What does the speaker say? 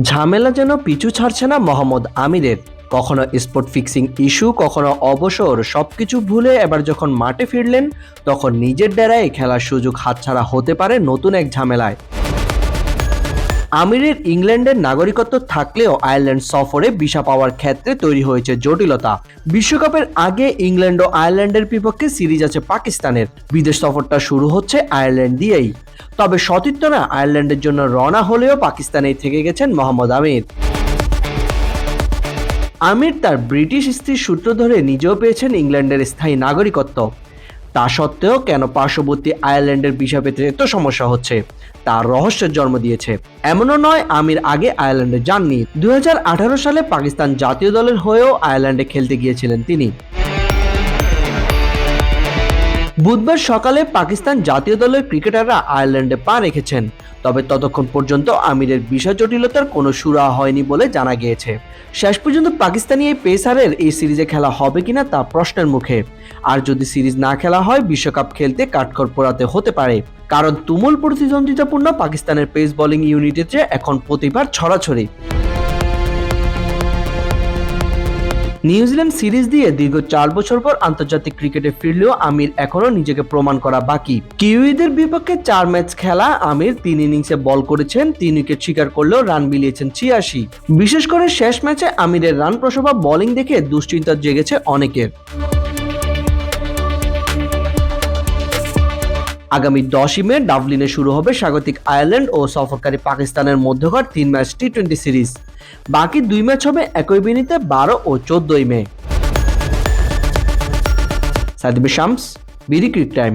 ঝামেলা যেন পিছু ছাড়ছে না মোহাম্মদ আমিরের। কখনো স্পট ফিক্সিং ইস্যু কখনো অবসর, সবকিছু ভুলে এবার যখন মাঠে ফিরলেন, তখন নিজের ডেরায় খেলার সুযোগ হাতছাড়া হতে পারে নতুন এক ঝামেলায়। আমিরের ইংল্যান্ডের নাগরিকত্ব থাকলেও আয়ারল্যান্ড সফরে ভিসা পাওয়ার ক্ষেত্রে তৈরি হয়েছে জটিলতা। বিশ্বকাপের আগে ইংল্যান্ড ও আয়ারল্যান্ডের বিপক্ষে সিরিজ আছে পাকিস্তানের। বিদেশ সফরটা শুরু হচ্ছে আয়ারল্যান্ড দিয়েই। তবে সতীর্থ না আয়ারল্যান্ডের জন্য রওনা হলেও পাকিস্তানেই থেকে গেছেন মোহাম্মদ আমির। আমির তার ব্রিটিশ স্ত্রীর সূত্র ধরে নিজেও পেয়েছেন ইংল্যান্ডের স্থায়ী নাগরিকত্ব। তা সত্ত্বেও কেন পার্শ্ববর্তী আয়ারল্যান্ডের বিষয় পেতে এত সমস্যা হচ্ছে? তার রহস্যের জন্ম দিয়েছে। এমনও নয় আমির আগে আয়ারল্যান্ডে যাননি। দুই হাজার আঠারো সালে পাকিস্তান জাতীয় দলের হয়েও আয়ারল্যান্ডে খেলতে গিয়েছিলেন তিনি। বুধবার সকালে পাকিস্তান জাতীয় দলের ক্রিকেটাররা আয়ারল্যান্ডে পা রেখেছেন। তবে ততক্ষণ পর্যন্ত আমিরের বিষয় জটিলতার কোনো সুরা হয়নি বলে জানা গিয়েছে। শেষ পর্যন্ত পাকিস্তানি এই পেসারের এই সিরিজে খেলা হবে কিনা তা প্রশ্নের মুখে। আর যদি সিরিজ না খেলা হয়, বিশ্বকাপ খেলতে কাঠখড় পোড়াতে হতে পারে। কারণ তুমুল প্রতিদ্বন্দ্বিতাপূর্ণ পাকিস্তানের পেস বোলিং ইউনিটেতে এখন প্রতিভার ছড়াছড়ি। নিউজিল্যান্ড সিরিজ দিয়ে দীর্ঘ চার বছর পর আন্তর্জাতিক ক্রিকেটে ফিরলেও আমির এখনও নিজেকে প্রমাণ করা বাকি। কিউইদের বিপক্ষে চার ম্যাচ খেলা আমির তিন ইনিংসে বল করেছেন, তিন উইকেট স্বীকার করলেও রান মিলিয়েছেন ছিয়াশি। বিশেষ করে শেষ ম্যাচে আমিরের রান প্রসভা বোলিং দেখে দুশ্চিন্তা জেগেছে অনেকের। আগামী দশই মে ডাবলিনে শুরু হবে স্বাগতিক আয়ারল্যান্ড ও সফরকারী পাকিস্তানের মধ্যকার তিন ম্যাচ টি টোয়েন্টি সিরিজ। বাকি দুই ম্যাচ হবে একই মিনিতে বারো ও চোদ্দই মে। সাদিবে শামস, বিডি ক্রিক টাইম।